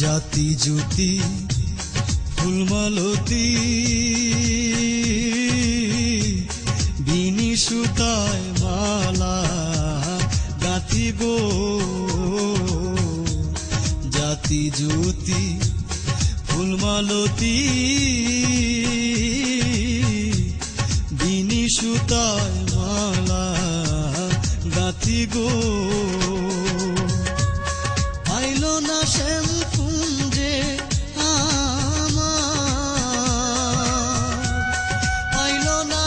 জাতি জুতি ফুলমালতি। বিনি সুতায় মালা গাঁথি গো জাতি জুতি ফুলমালতি। বিনি সুতায় মালা গাঁথি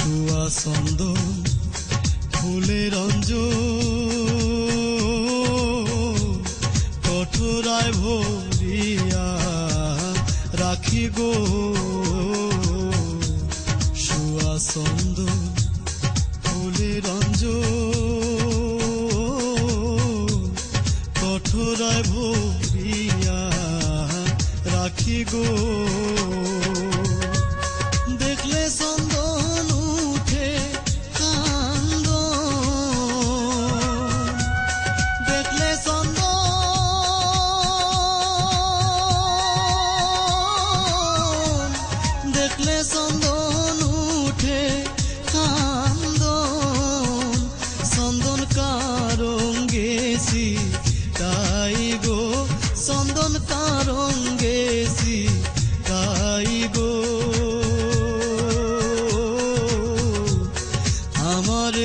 সুয়া চন্দন ফুলের অঞ্জ কঠোরায় ভরিয়া রাখি গো। সুয়া চন্দন ফুলের অঞ্জ কঠোরায় ভরিয়া রাখি গো।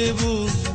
আমারে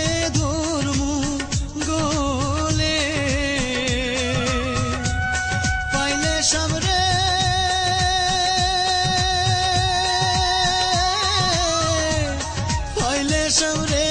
Sure.